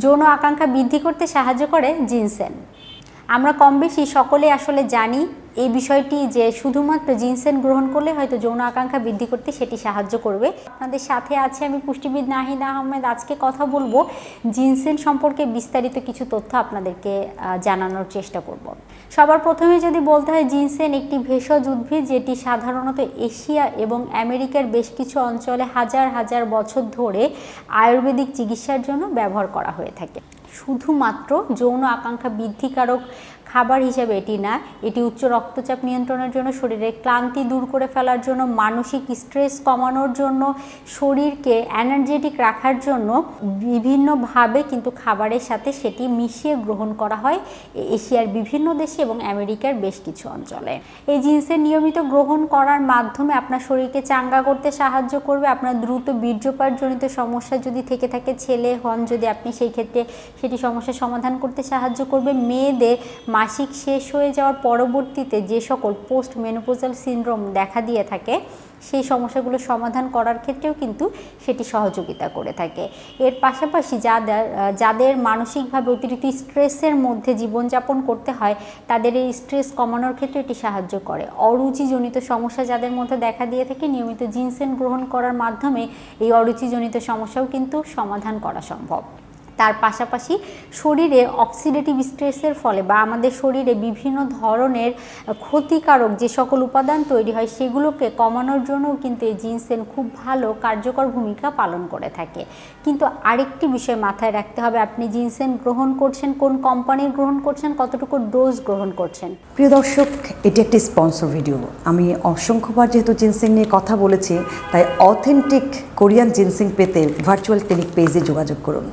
যৌন আকাঙ্ক্ষা বৃদ্ধি করতে সাহায্য করে জিনসেন। আমরা কম বেশি সকলে আসলে জানি এই বিষয়টি যে শুধুমাত্র জিনসেন গ্রহণ করলে হয়তো যৌন আকাঙ্ক্ষা বৃদ্ধি করতে সেটি সাহায্য করবে। আপনাদের সাথে আছে আমি পুষ্টিবিদ নাহিদ আহমেদ। আজকে কথা বলব জিনসেন সম্পর্কে বিস্তারিত কিছু তথ্য আপনাদেরকে জানানোর চেষ্টা করব। সবার প্রথমে যদি বলতে হয় জিনসেন একটি ভেষজ উদ্ভিদ যেটি সাধারণত এশিয়া এবং আমেরিকার বেশ কিছু অঞ্চলে হাজার হাজার বছর ধরে আয়ুর্বেদিক চিকিৎসার জন্য ব্যবহার করা হয়ে থাকে। শুধুমাত্র যৌন আকাঙ্ক্ষা বৃদ্ধিকারক খাবার হিসেবে এটি না, এটি উচ্চ রক্তচাপ নিয়ন্ত্রণের জন্য শরীরের ক্লান্তি দূর করে ফেলার জন্য, মানসিক স্ট্রেস কমানোর জন্য, শরীরকে এনার্জেটিক রাখার জন্য বিভিন্নভাবে কিন্তু খাবারের সাথে সেটি মিশিয়ে গ্রহণ করা হয় এশিয়ার বিভিন্ন দেশে এবং আমেরিকার বেশ কিছু অঞ্চলে। এই জিন্সের নিয়মিত গ্রহণ করার মাধ্যমে আপনার শরীরকে চাঙ্গা করতে সাহায্য করবে, আপনার দ্রুত বীর্যপাতজনিত সমস্যা যদি থেকে থাকে, ছেলে হন যদি আপনি সেই ক্ষেত্রে সেটি সমস্যার সমাধান করতে সাহায্য করবে, মেয়েদের মাসিক শেষ হয়ে যাওয়ার পরবর্তীতে যে সকল পোস্ট মেনোপোজাল সিনড্রোম দেখা দিয়ে থাকে, সেই সমস্যাগুলো সমাধান করার ক্ষেত্রেও কিন্তু সেটি সহযোগিতা করে থাকে। এর পাশাপাশি যাদের যাদের মানসিকভাবে অতিরিক্ত স্ট্রেসের মধ্যে জীবনযাপন করতে হয়, তাদের এই স্ট্রেস কমানোর ক্ষেত্রে এটি সাহায্য করে। অরুচিজনিত সমস্যা যাদের মধ্যে দেখা দিয়ে থাকে, নিয়মিত জিনসেন গ্রহণ করার মাধ্যমে এই অরুচিজনিত সমস্যাও কিন্তু সমাধান করা সম্ভব। তার পাশাপাশি শরীরে অক্সিডেটিভ স্ট্রেসের ফলে বা আমাদের শরীরে বিভিন্ন ধরনের ক্ষতিকারক যে সকল উপাদান তৈরি হয়, সেগুলোকে কমানোর জন্যও কিন্তু এই জিনসেন খুব ভালো কার্যকর ভূমিকা পালন করে থাকে। কিন্তু আরেকটি বিষয় মাথায় রাখতে হবে, আপনি জিনসেন গ্রহণ করছেন, কোন কোম্পানির গ্রহণ করছেন, কতটুকু ডোজ গ্রহণ করছেন? প্রিয় দর্শক, এটি একটি স্পন্সর ভিডিও আমি অসংখ্যবার যেহেতু জিনসিং নিয়ে কথা বলেছি, তাই অথেন্টিক কোরিয়ান জিনসিং পেতে ভার্চুয়াল ক্লিনিক পেজে যোগাযোগ করুন।